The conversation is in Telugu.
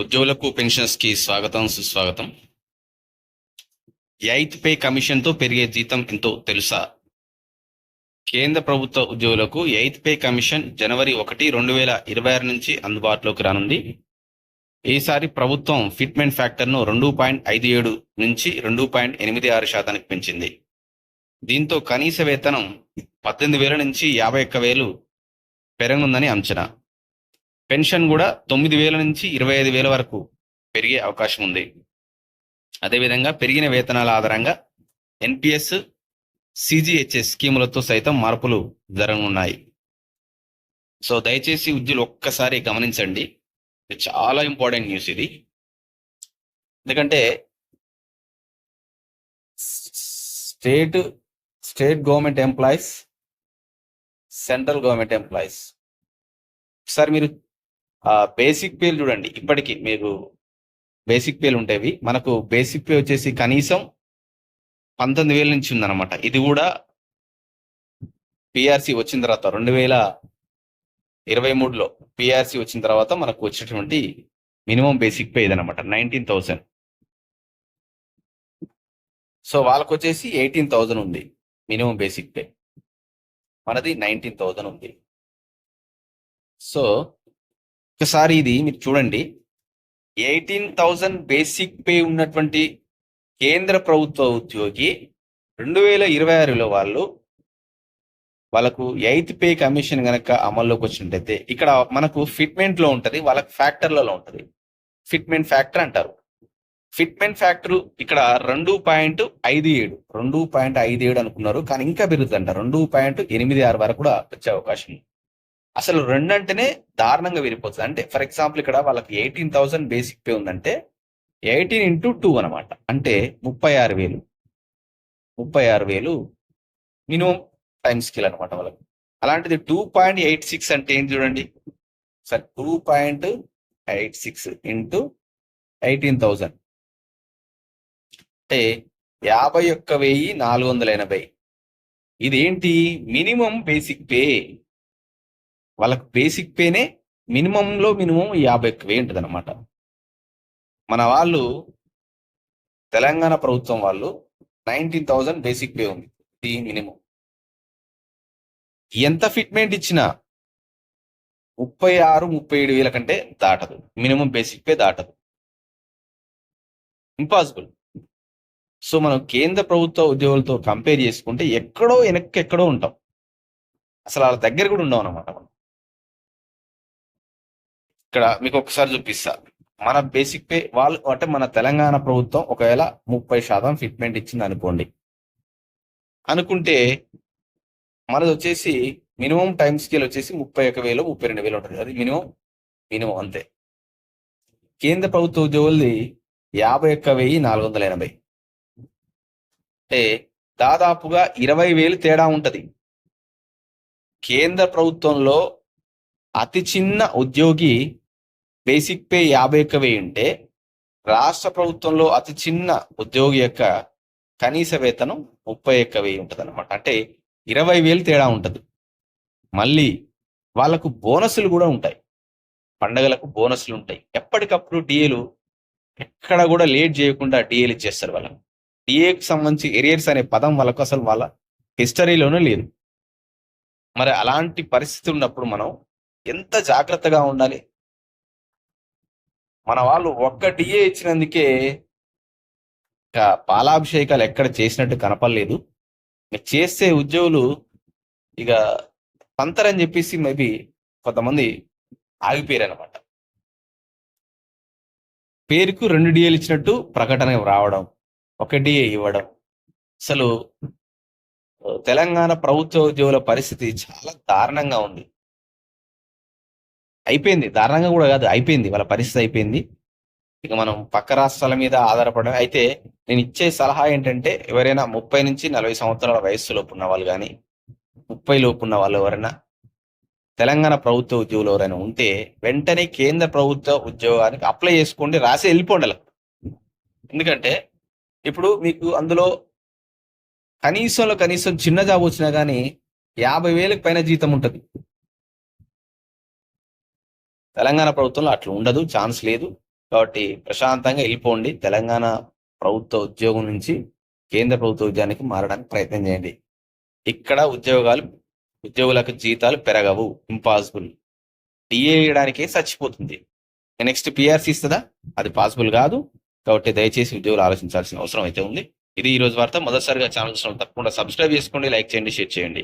ఉద్యోగులకు పెన్షన్స్కి స్వాగతం సుస్వాగతం. ఎయిత్ పే కమిషన్తో పెరిగే జీతం ఎంతో తెలుసా? కేంద్ర ప్రభుత్వ ఉద్యోగులకు ఎయిత్ పే కమిషన్ జనవరి ఒకటి రెండు వేల ఇరవై ఆరు నుంచి అందుబాటులోకి రానుంది. ఈసారి ప్రభుత్వం ఫిట్మెంట్ ఫ్యాక్టర్ను రెండు పాయింట్ ఐదు ఏడు నుంచి రెండు పాయింట్ ఎనిమిది ఆరు శాతానికి పెంచింది. దీంతో కనీస వేతనం పద్దెనిమిది వేల నుంచి యాభై ఒక్క వేలు పెరగనుందని అంచనా. పెన్షన్ కూడా తొమ్మిది వేల నుంచి ఇరవై ఐదు వేల వరకు పెరిగే అవకాశం ఉంది. అదేవిధంగా పెరిగిన వేతనాల ఆధారంగా ఎన్పిఎస్ సిజిహెచ్ఎస్ స్కీములతో సైతం మార్పులు జరగనున్నాయి. సో దయచేసి ఉద్యోగులు ఒక్కసారి గమనించండి. ఇది చాలా ఇంపార్టెంట్ న్యూస్ ఇది. ఎందుకంటే state state government employees central government employees. ఒకసారి మీరు బేసిక్ పేలు చూడండి. ఇప్పటికి మీరు బేసిక్ పేలు ఉంటాయి మనకు బేసిక్ పే వచ్చేసి కనీసం పంతొమ్మిది వేల నుంచి ఉందన్నమాట. ఇది కూడా పిఆర్సి వచ్చిన తర్వాత రెండు వేల ఇరవై మూడులో పిఆర్సి వచ్చిన తర్వాత మనకు వచ్చినటువంటి మినిమం బేసిక్ పే ఇదనమాట నైన్టీన్ థౌసండ్ సో వాళ్ళకు వచ్చేసి ఎయిటీన్ థౌసండ్ ఉంది. మినిమం బేసిక్ పే మనది నైన్టీన్ థౌసండ్ ఉంది. సో ఒకసారి ఇది మీరు చూడండి. ఎయిటీన్ థౌజండ్ బేసిక్ పే ఉన్నటువంటి కేంద్ర ప్రభుత్వ ఉద్యోగి రెండు వేల ఇరవై ఆరులో వాళ్ళు వాళ్ళకు ఎయిత్ పే కమిషన్ గనక అమల్లోకి వచ్చినట్టయితే ఇక్కడ మనకు ఫిట్మెంట్లో ఉంటది వాళ్ళకి ఫ్యాక్టర్లలో ఉంటది. ఫిట్మెంట్ ఫ్యాక్టర్ అంటారు. ఫిట్మెంట్ ఫ్యాక్టర్ ఇక్కడ రెండు పాయింట్ ఐదు ఏడు రెండు పాయింట్ ఐదు ఏడు అనుకున్నారు కానీ ఇంకా పెరుగుతుందంట. రెండు పాయింట్ ఎనిమిది ఆరు వరకు కూడా వచ్చే అవకాశం ఉంది. అసలు రెండు అంటేనే దారుణంగా విరిపోతుంది అంటే ఫర్ ఎగ్జాంపుల్ ఇక్కడ వాళ్ళకి ఎయిటీన్ థౌసండ్ బేసిక్ పే ఉందంటే ఎయిటీన్ ఇంటూ టూ అనమాట అంటే ముప్పై ఆరు వేలు. ముప్పై ఆరు వేలు మినిమం టైం స్కిల్ అనమాట వాళ్ళకి. అలాంటిది టూ పాయింట్ ఎయిట్ సిక్స్ అంటే ఏంటి చూడండి. Sir two point eight six into eighteen thousand. అంటే యాభై ఒక్క వెయ్యి నాలుగు వందల ఎనభై. ఇదేంటి? Minimum basic pay. వాళ్ళకి బేసిక్ పేనే మినిమంలో మినిమం యాభై ఒక్క ఉంటుంది అనమాట మన వాళ్ళు తెలంగాణ ప్రభుత్వం వాళ్ళు నైన్టీన్ థౌజండ్ బేసిక్ పే ఉంది ఇది మినిమం. ఎంత ఫిట్మెంట్ ఇచ్చినా ముప్పై ఆరు ముప్పై ఏడు వేల కంటే దాటదు. మినిమం బేసిక్ పే దాటదు. ఇంపాసిబుల్ సో మనం కేంద్ర ప్రభుత్వ ఉద్యోగులతో కంపేర్ చేసుకుంటే ఎక్కడో వెనక్కి ఎక్కడో ఉంటాం. అసలు వాళ్ళ దగ్గర కూడా ఉండవు అనమాట మనం. ఇక్కడ మీకు ఒకసారి చూపిస్తా. మన బేసిక్ పే వాళ్ళు అంటే మన తెలంగాణ ప్రభుత్వం ఒకవేళ ముప్పై శాతం ఫిట్మెంట్ ఇచ్చింది అనుకోండి అనుకుంటే మనది వచ్చేసి మినిమం టైం స్కేల్ వచ్చేసి ముప్పై ఒక వేలు ముప్పై రెండు వేలు ఉంటుంది. అది మినిమం మినిమం అంతే. కేంద్ర ప్రభుత్వ ఉద్యోగులది యాభై ఒక్క వెయ్యి నాలుగు వందల ఎనభై. అంటే దాదాపుగా ఇరవై వేలు తేడా ఉంటుంది. కేంద్ర ప్రభుత్వంలో అతి చిన్న ఉద్యోగి బేసిక్ పే యాభై ఒక్క వెయ్యి ఉంటే రాష్ట్ర ప్రభుత్వంలో అతి చిన్న ఉద్యోగి యొక్క కనీస వేతనం ముప్పై ఒక్క వెయ్యి ఉంటుంది అనమాట అంటే ఇరవై వేలు తేడా ఉంటుంది. మళ్ళీ వాళ్ళకు బోనస్లు కూడా ఉంటాయి. పండగలకు బోనస్లు ఉంటాయి. ఎప్పటికప్పుడు డిఏలు ఎక్కడ కూడా లేట్ చేయకుండా డిఏలు ఇచ్చేస్తారు వాళ్ళకు డిఏకి సంబంధించి ఎరియర్స్ అనే పదం వాళ్ళకు అసలు వాళ్ళ హిస్టరీలోనే లేదు. మరి అలాంటి పరిస్థితి ఉన్నప్పుడు మనం ఎంత జాగ్రత్తగా ఉండాలి? మన వాళ్ళు ఒక్క డిఏ ఇచ్చినందుకే ఇక పాలాభిషేకాలు ఎక్కడ చేసినట్టు కనపడలేదు. ఇక చేసే ఉద్యోగులు ఇక పంతరని చెప్పేసి మేబీ కొంతమంది ఆగిపోయారు అనమాట పేరుకు రెండు డిఏలు ఇచ్చినట్టు ప్రకటన రావడం ఒక డిఏ ఇవ్వడం. అసలు తెలంగాణ ప్రభుత్వ ఉద్యోగుల పరిస్థితి చాలా దారుణంగా ఉంది. అయిపోయింది. దారుణంగా కూడా కాదు అయిపోయింది. వాళ్ళ పరిస్థితి అయిపోయింది. ఇక మనం పక్క రాష్ట్రాల మీద ఆధారపడడం అయితే నేను ఇచ్చే సలహా ఏంటంటే ఎవరైనా ముప్పై నుంచి నలభై సంవత్సరాల వయస్సులోపు ఉన్న వాళ్ళు కానీ ముప్పై లోపు ఉన్న వాళ్ళు ఎవరైనా తెలంగాణ ప్రభుత్వ ఉద్యోగులు ఎవరైనా ఉంటే వెంటనే కేంద్ర ప్రభుత్వ ఉద్యోగానికి అప్లై చేసుకోండి. రాసి వెళ్ళిపోండి ఎందుకంటే ఇప్పుడు మీకు అందులో కనీసంలో కనీసం చిన్న జాబ్ వచ్చినా కానీ యాభై వేలకు పైన జీతం ఉంటుంది. తెలంగాణ ప్రభుత్వంలో అట్లా ఉండదు ఛాన్స్ లేదు. కాబట్టి ప్రశాంతంగా వెళ్ళిపోండి. తెలంగాణ ప్రభుత్వ ఉద్యోగం నుంచి కేంద్ర ప్రభుత్వ ఉద్యోగానికి మారడానికి ప్రయత్నం చేయండి. ఇక్కడ ఉద్యోగాలు ఉద్యోగులకు జీతాలు పెరగవు. ఇంపాసిబుల్ డిఏ వేయడానికే చచ్చిపోతుంది. నెక్స్ట్ పిఆర్సీ ఇస్తుందా? అది పాసిబుల్ కాదు. కాబట్టి దయచేసి ఉద్యోగులు ఆలోచించాల్సిన అవసరం అయితే ఉంది. ఇది ఈ రోజు వార్త. మొదటిసారిగా ఛానల్ చూసిన తప్పకుండా సబ్స్క్రైబ్ చేసుకోండి లైక్ చేయండి షేర్ చేయండి.